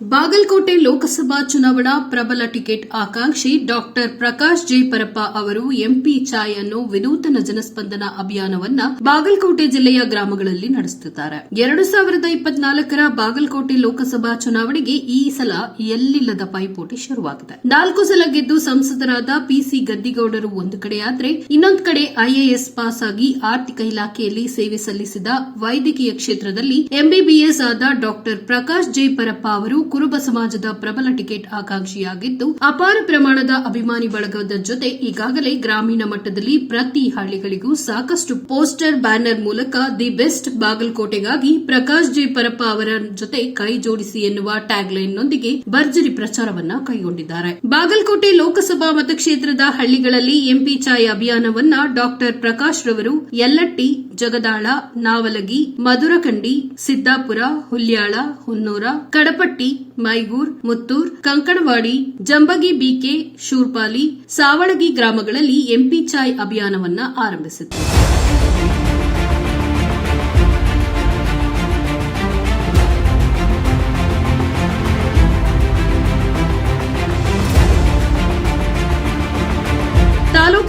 ಬಾಗಲಕೋಟೆ ಲೋಕಸಭಾ ಚುನಾವಣಾ ಪ್ರಬಲ ಟಿಕೆಟ್ ಆಕಾಂಕ್ಷಿ ಡಾಕ್ಟರ್ ಪ್ರಕಾಶ್ ಜೈ ಪರಪ್ಪ ಅವರು ಎಂಪಿ ಚಾಯ್ ಅನ್ನು ವಿನೂತನ ಜನಸ್ಪಂದನ ಅಭಿಯಾನವನ್ನ ಬಾಗಲಕೋಟೆ ಜಿಲ್ಲೆಯ ಗ್ರಾಮಗಳಲ್ಲಿ ನಡೆಸುತ್ತಿದ್ದಾರೆ. ಎರಡು ಸಾವಿರದ ಇಪ್ಪತ್ನಾಲ್ಕರ ಬಾಗಲಕೋಟೆ ಲೋಕಸಭಾ ಚುನಾವಣೆಗೆ ಈ ಸಲ ಎಲ್ಲಿಲ್ಲದ ಪೈಪೋಟಿ ಶುರುವಾಗಿದೆ. ನಾಲ್ಕು ಸಲ ಗೆದ್ದು ಸಂಸದರಾದ ಪಿಸಿ ಗದ್ದಿಗೌಡರು ಒಂದು ಕಡೆಯಾದರೆ ಇನ್ನೊಂದು ಕಡೆ ಐಎಎಸ್ ಪಾಸ್ ಆಗಿ ಆರ್ಥಿಕ ಇಲಾಖೆಯಲ್ಲಿ ಸೇವೆ ಸಲ್ಲಿಸಿದ ವೈದ್ಯಕೀಯ ಕ್ಷೇತ್ರದಲ್ಲಿ ಎಂಬಿಬಿಎಸ್ ಆದ ಡಾಕ್ಟರ್ ಪ್ರಕಾಶ್ ಜೈ ಪರಪ್ಪ ಅವರು ಕುರುಬ ಸಮಾಜದ ಪ್ರಬಲ ಟಿಕೆಟ್ ಆಕಾಂಕ್ಷಿಯಾಗಿದ್ದು, ಅಪಾರ ಪ್ರಮಾಣದ ಅಭಿಮಾನಿ ಬಳಗದ ಜೊತೆ ಈಗಾಗಲೇ ಗ್ರಾಮೀಣ ಮಟ್ಟದಲ್ಲಿ ಪ್ರತಿ ಹಳ್ಳಿಗಳಿಗೂ ಸಾಕಷ್ಟು ಪೋಸ್ಟರ್, ಬ್ಯಾನರ್ ಮೂಲಕ ದಿ ಬೆಸ್ಟ್ ಬಾಗಲಕೋಟೆಗಾಗಿ ಪ್ರಕಾಶ್ ಜಿ ಪರಪ್ಪ ಅವರ ಜೊತೆ ಕೈ ಜೋಡಿಸಿ ಎನ್ನುವ ಟ್ಯಾಗ್ಲೈನ್ನೊಂದಿಗೆ ಭರ್ಜರಿ ಪ್ರಚಾರವನ್ನ ಕೈಗೊಂಡಿದ್ದಾರೆ. ಬಾಗಲಕೋಟೆ ಲೋಕಸಭಾ ಮತಕ್ಷೇತ್ರದ ಹಳ್ಳಿಗಳಲ್ಲಿ ಎಂಪಿ ಚಾಯ್ ಅಭಿಯಾನವನ್ನ ಡಾಕ್ಟರ್ ಪ್ರಕಾಶ್ ರವರು ಯಲ್ಲಟ್ಟಿ, ಜಗದಾಳ, ನಾವಲಗಿ, ಮಧುರಕಂಡಿ, ಸಿದ್ದಾಪುರ, ಹುಲ್ಯಾಳ, ಹುನ್ನೂರ, ಕಡಪಟ್ಟಿ ಮೈಗೂರ್ ಮುತ್ತೂರ್ ಕಂಕಣವಾಡಿ ಜಂಬಗಿ ಬಿಕೆ ಶೂರ್ಪಾಲಿ ಸಾವಳಗಿ ಗ್ರಾಮಗಳಲ್ಲಿ ಎಂಪಿ ಚಾಯ್ ಅಭಿಯಾನವನ್ನ ಆರಂಭಿಸಿತ್ತು.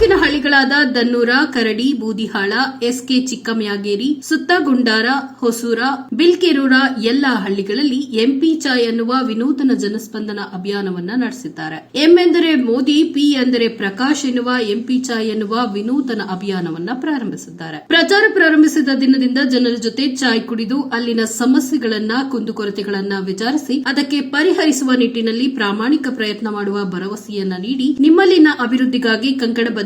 ತಾಲೂಕಿನ ಹಳ್ಳಿಗಳಾದ ದನ್ನೂರ, ಕರಡಿ, ಬೂದಿಹಾಳ, ಎಸ್ಕೆ ಚಿಕ್ಕಮ್ಯಾಗೇರಿ, ಸುತ್ತಗುಂಡಾರ, ಹೊಸೂರ, ಬಿಲ್ಕೆರೂರ ಎಲ್ಲ ಹಳ್ಳಿಗಳಲ್ಲಿ ಎಂಪಿ ಚಾಯ್ ಅನ್ನುವ ವಿನೂತನ ಜನಸ್ಪಂದನ ಅಭಿಯಾನವನ್ನ ನಡೆಸಿದ್ದಾರೆ. ಎಂ ಎಂದರೆ ಮೋದಿ, ಪಿ ಎಂದರೆ ಪ್ರಕಾಶ್ ಎನ್ನುವ ಎಂಪಿ ಚಾಯ್ ಎನ್ನುವ ವಿನೂತನ ಅಭಿಯಾನವನ್ನ ಪ್ರಾರಂಭಿಸಿದ್ದಾರೆ. ಪ್ರಚಾರ ಪ್ರಾರಂಭಿಸಿದ ದಿನದಿಂದ ಜನರ ಜೊತೆ ಚಾಯ್ ಕುಡಿದು ಅಲ್ಲಿನ ಸಮಸ್ಯೆಗಳನ್ನ ಕುಂದುಕೊರತೆಗಳನ್ನ ವಿಚಾರಿಸಿ ಅದಕ್ಕೆ ಪರಿಹರಿಸುವ ನಿಟ್ಟಿನಲ್ಲಿ ಪ್ರಾಮಾಣಿಕ ಪ್ರಯತ್ನ ಮಾಡುವ ಭರವಸೆಯನ್ನ ನೀಡಿ ನಿಮ್ಮಲ್ಲಿನ ಅಭಿವೃದ್ಧಿಗಾಗಿ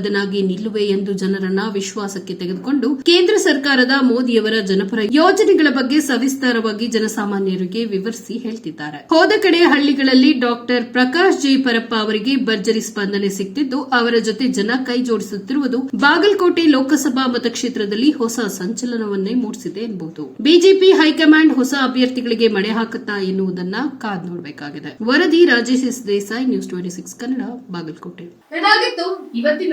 ಕಂಕಣಬದ್ಧನಾಗಿ ನಿಲ್ಲುವೆ ಎಂದು ಜನರನ್ನ ವಿಶ್ವಾಸಕ್ಕೆ ತೆಗೆದುಕೊಂಡು ಕೇಂದ್ರ ಸರ್ಕಾರದ ಮೋದಿಯವರ ಜನಪರ ಯೋಜನೆಗಳ ಬಗ್ಗೆ ಸವಿಸ್ತಾರವಾಗಿ ಜನಸಾಮಾನ್ಯರಿಗೆ ವಿವರಿಸಿ ಹೇಳ್ತಿದ್ದಾರೆ. ಹೋದ ಕಡೆ ಹಳ್ಳಿಗಳಲ್ಲಿ ಡಾಕ್ಟರ್ ಪ್ರಕಾಶ್ ಜಿ ಪರಪ್ಪ ಅವರಿಗೆ ಭರ್ಜರಿ ಸ್ಪಂದನೆ ಸಿಕ್ತಿದ್ದು, ಅವರ ಜೊತೆ ಜನ ಕೈ ಜೋಡಿಸುತ್ತಿರುವುದು ಬಾಗಲಕೋಟೆ ಲೋಕಸಭಾ ಮತಕ್ಷೇತ್ರದಲ್ಲಿ ಹೊಸ ಸಂಚಲನವನ್ನೇ ಮೂಡಿಸಿದೆ ಎಂಬುದು. ಬಿಜೆಪಿ ಹೈಕಮಾಂಡ್ ಹೊಸ ಅಭ್ಯರ್ಥಿಗಳಿಗೆ ಮಣೆ ಹಾಕುತ್ತಾ ಎನ್ನುವುದನ್ನ ಕಾದ್ ನೋಡಬೇಕಾಗಿದೆ. ವರದಿ Rajesh Desai, news twenty six Kannada, Bagalkote. ಇವತ್ತಿನ